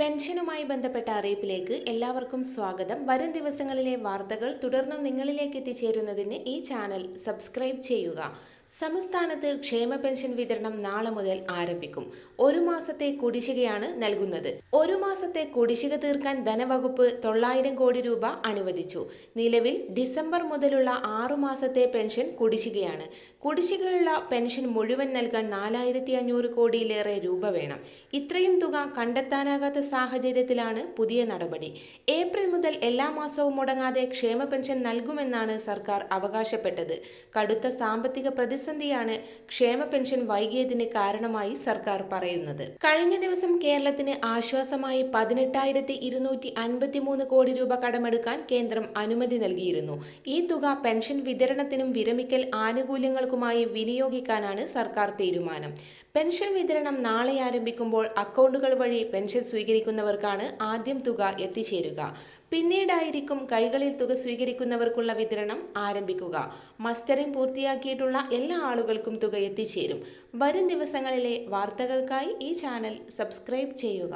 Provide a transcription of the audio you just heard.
പെൻഷനുമായി ബന്ധപ്പെട്ട അറിയിപ്പിലേക്ക് എല്ലാവർക്കും സ്വാഗതം. വരും ദിവസങ്ങളിലെ വാർത്തകൾ തുടർന്നും നിങ്ങളിലേക്ക് എത്തിച്ചേരുന്നതിന് ഈ ചാനൽ സബ്സ്ക്രൈബ് ചെയ്യുക. സംസ്ഥാനത്ത് ക്ഷേമ പെൻഷൻ വിതരണം നാളെ മുതൽ ആരംഭിക്കും. ഒരു മാസത്തെ കുടിശ്ശികയാണ് നൽകുന്നത്. ഒരു മാസത്തെ കുടിശ്ശിക തീർക്കാൻ ധനവകുപ്പ് തൊള്ളായിരം കോടി രൂപ അനുവദിച്ചു. നിലവിൽ ഡിസംബർ മുതലുള്ള ആറു മാസത്തെ പെൻഷൻ കുടിശ്ശികയാണ്. കുടിശ്ശികയുള്ള പെൻഷൻ മുഴുവൻ നൽകാൻ നാലായിരത്തി അഞ്ഞൂറ് കോടിയിലേറെ രൂപ വേണം. ഇത്രയും തുക കണ്ടെത്താനാകാത്ത സാഹചര്യത്തിലാണ് പുതിയ നടപടി. ഏപ്രിൽ മുതൽ എല്ലാ മാസവും മുടങ്ങാതെ ക്ഷേമ പെൻഷൻ നൽകുമെന്നാണ് സർക്കാർ അവകാശപ്പെട്ടത്. കടുത്ത സാമ്പത്തിക പ്രതിസന്ധിയാണ് ക്ഷേമ പെൻഷൻ വൈകിയതിന് കാരണമായി സർക്കാർ പറയുന്നത്. കഴിഞ്ഞ ദിവസം കേരളത്തിന് ആശ്വാസമായി പതിനെട്ടായിരത്തി ഇരുന്നൂറ്റി അൻപത്തിമൂന്ന് കോടി രൂപ കടമെടുക്കാൻ കേന്ദ്രം അനുമതി നൽകിയിരുന്നു. ഈ തുക പെൻഷൻ വിതരണത്തിനും വിരമിക്കൽ ആനുകൂല്യങ്ങൾക്കുമായി വിനിയോഗിക്കാനാണ് സർക്കാർ തീരുമാനം. പെൻഷൻ വിതരണം നാളെ ആരംഭിക്കുമ്പോൾ അക്കൗണ്ടുകൾ വഴി പെൻഷൻ സ്വീകരിക്കുന്നവർക്കാണ് ആദ്യം തുക എത്തിച്ചേരുക. പിന്നീടായിരിക്കും കൈകളിൽ തുക സ്വീകരിക്കുന്നവർക്കുള്ള വിതരണം ആരംഭിക്കുക. മസ്റ്ററിംഗ് പൂർത്തിയാക്കിയിട്ടുള്ള എല്ലാ ആളുകൾക്കും തുക എത്തിച്ചേരും. വരും ദിവസങ്ങളിലെ വാർത്തകൾക്കായി ഈ ചാനൽ സബ്സ്ക്രൈബ് ചെയ്യുക.